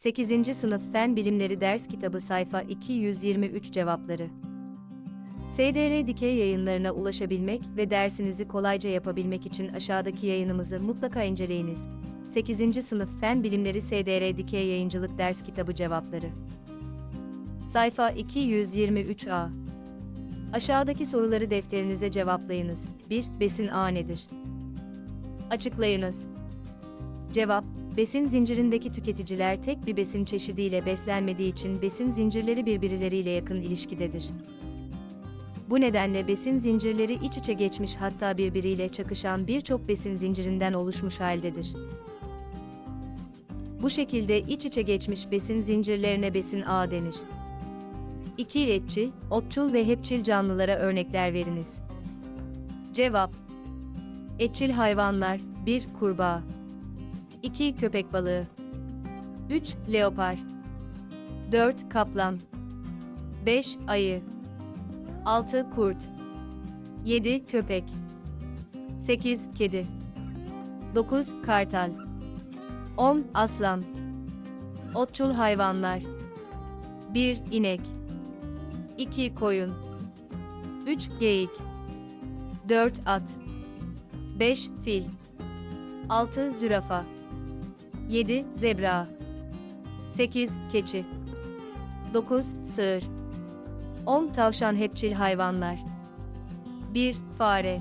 8. Sınıf Fen Bilimleri Ders Kitabı Sayfa 223 Cevapları SDR Dikey yayınlarına ulaşabilmek ve dersinizi kolayca yapabilmek için aşağıdaki yayınımızı mutlaka inceleyiniz. 8. Sınıf Fen Bilimleri SDR Dikey Yayıncılık Ders Kitabı Cevapları Sayfa 223A Aşağıdaki soruları defterinize cevaplayınız. 1. Besin A nedir? Açıklayınız. Cevap, besin zincirindeki tüketiciler tek bir besin çeşidiyle beslenmediği için besin zincirleri birbirleriyle yakın ilişkidedir. Bu nedenle besin zincirleri iç içe geçmiş hatta birbiriyle çakışan birçok besin zincirinden oluşmuş haldedir. Bu şekilde iç içe geçmiş besin zincirlerine besin ağı denir. 2. Etçil, otçul ve hepçil canlılara örnekler veriniz. Cevap Etçil hayvanlar 1. Kurbağa 2. Köpek balığı 3. Leopar 4. Kaplan 5. Ayı 6. Kurt 7. Köpek 8. Kedi 9. Kartal 10. Aslan Otçul hayvanlar 1. İnek 2. Koyun 3. Geyik 4. At 5. Fil 6. Zürafa 7. Zebra 8. Keçi 9. Sığır 10. Tavşan hepçil hayvanlar 1. Fare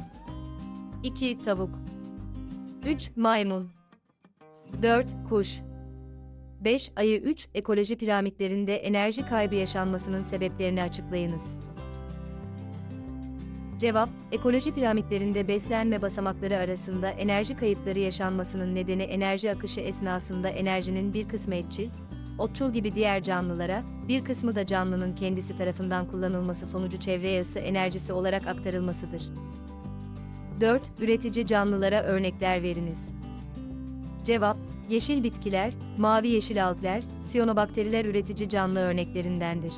2. Tavuk 3. Maymun 4. Kuş 5. Ayı 3. Ekoloji piramitlerinde enerji kaybı yaşanmasının sebeplerini açıklayınız. Cevap, ekoloji piramitlerinde beslenme basamakları arasında enerji kayıpları yaşanmasının nedeni enerji akışı esnasında enerjinin bir kısmı etçil, otçul gibi diğer canlılara, bir kısmı da canlının kendisi tarafından kullanılması sonucu çevreye ısı enerjisi olarak aktarılmasıdır. 4. Üretici canlılara örnekler veriniz. Cevap, yeşil bitkiler, mavi yeşil algler, siyonobakteriler üretici canlı örneklerindendir.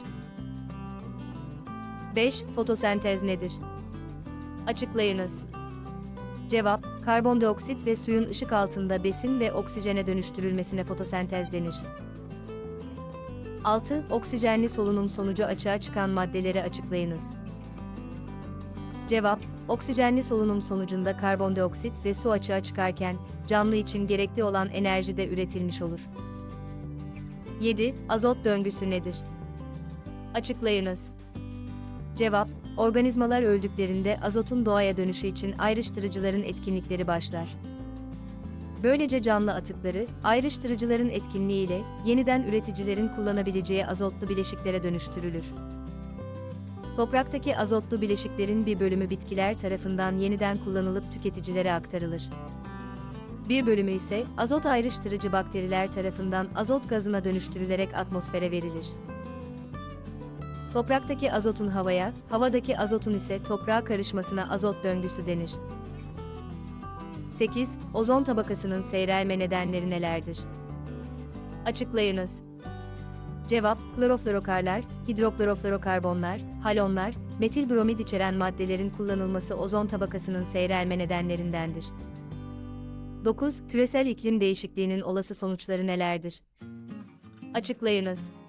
5. Fotosentez nedir? Açıklayınız. Cevap, karbondioksit ve suyun ışık altında besin ve oksijene dönüştürülmesine fotosentez denir. 6. Oksijenli solunum sonucu açığa çıkan maddeleri açıklayınız. Cevap, oksijenli solunum sonucunda karbondioksit ve su açığa çıkarken, canlı için gerekli olan enerji de üretilmiş olur. 7. Azot döngüsü nedir? Açıklayınız. Cevap, organizmalar öldüklerinde azotun doğaya dönüşü için ayrıştırıcıların etkinlikleri başlar. Böylece canlı atıkları, ayrıştırıcıların etkinliğiyle, yeniden üreticilerin kullanabileceği azotlu bileşiklere dönüştürülür. Topraktaki azotlu bileşiklerin bir bölümü bitkiler tarafından yeniden kullanılıp tüketicilere aktarılır. Bir bölümü ise azot ayrıştırıcı bakteriler tarafından azot gazına dönüştürülerek atmosfere verilir. Topraktaki azotun havaya, havadaki azotun ise toprağa karışmasına azot döngüsü denir. 8. Ozon tabakasının seyrelme nedenleri nelerdir? Açıklayınız. Cevap, klorofluorokarlar, hidroklorofluorokarbonlar, halonlar, metil bromid içeren maddelerin kullanılması ozon tabakasının seyrelme nedenlerindendir. 9. Küresel iklim değişikliğinin olası sonuçları nelerdir? Açıklayınız.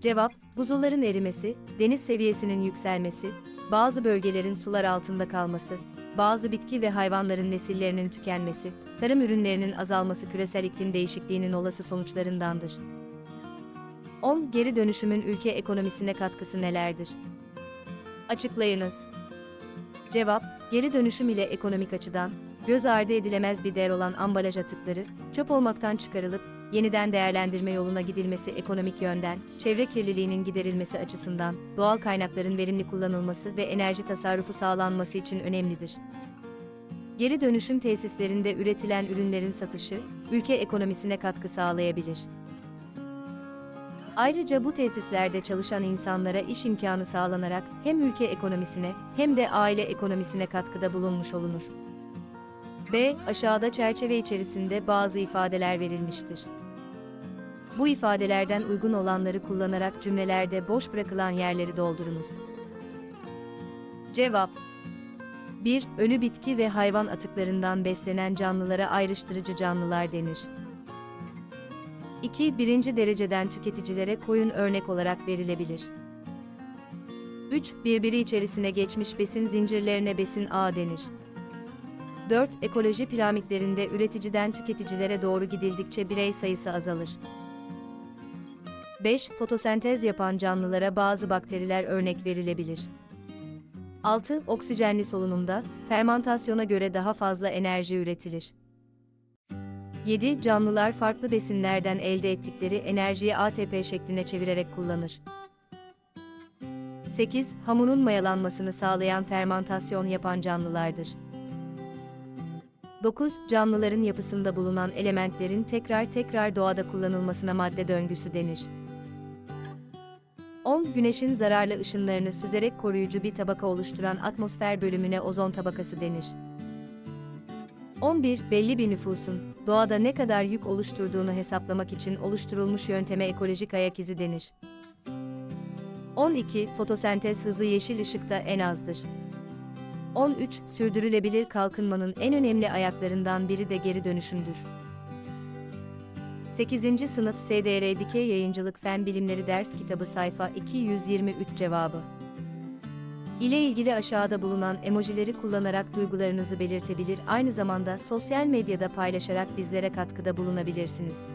Cevap, buzulların erimesi, deniz seviyesinin yükselmesi, bazı bölgelerin sular altında kalması, bazı bitki ve hayvanların nesillerinin tükenmesi, tarım ürünlerinin azalması küresel iklim değişikliğinin olası sonuçlarındandır. 10. Geri dönüşümün ülke ekonomisine katkısı nelerdir? Açıklayınız. Cevap, geri dönüşüm ile ekonomik açıdan, göz ardı edilemez bir değer olan ambalaj atıkları, çöp olmaktan çıkarılıp, yeniden değerlendirme yoluna gidilmesi ekonomik yönden, çevre kirliliğinin giderilmesi açısından, doğal kaynakların verimli kullanılması ve enerji tasarrufu sağlanması için önemlidir. Geri dönüşüm tesislerinde üretilen ürünlerin satışı, ülke ekonomisine katkı sağlayabilir. Ayrıca bu tesislerde çalışan insanlara iş imkanı sağlanarak hem ülke ekonomisine hem de aile ekonomisine katkıda bulunmuş olunur. B. Aşağıda çerçeve içerisinde bazı ifadeler verilmiştir. Bu ifadelerden uygun olanları kullanarak cümlelerde boş bırakılan yerleri doldurunuz. Cevap 1. Ölü bitki ve hayvan atıklarından beslenen canlılara ayrıştırıcı canlılar denir. 2. Birinci dereceden tüketicilere koyun örnek olarak verilebilir. 3. Birbiri içerisine geçmiş besin zincirlerine besin ağı denir. 4. Ekoloji piramitlerinde üreticiden tüketicilere doğru gidildikçe birey sayısı azalır. 5. Fotosentez yapan canlılara bazı bakteriler örnek verilebilir. 6. Oksijenli solunumda, fermantasyona göre daha fazla enerji üretilir. 7. Canlılar farklı besinlerden elde ettikleri enerjiyi ATP şekline çevirerek kullanır. 8. Hamurun mayalanmasını sağlayan fermantasyon yapan canlılardır. 9. Canlıların yapısında bulunan elementlerin tekrar tekrar doğada kullanılmasına madde döngüsü denir. 10. Güneşin zararlı ışınlarını süzerek koruyucu bir tabaka oluşturan atmosfer bölümüne ozon tabakası denir. 11. Belli bir nüfusun, doğada ne kadar yük oluşturduğunu hesaplamak için oluşturulmuş yönteme ekolojik ayak izi denir. 12. Fotosentez hızı yeşil ışıkta en azdır. 13. Sürdürülebilir kalkınmanın en önemli ayaklarından biri de geri dönüşümdür. 8. Sınıf SDR Dikey Yayıncılık Fen Bilimleri Ders Kitabı Sayfa 223 Cevabı ile ilgili aşağıda bulunan emojileri kullanarak duygularınızı belirtebilir, aynı zamanda sosyal medyada paylaşarak bizlere katkıda bulunabilirsiniz.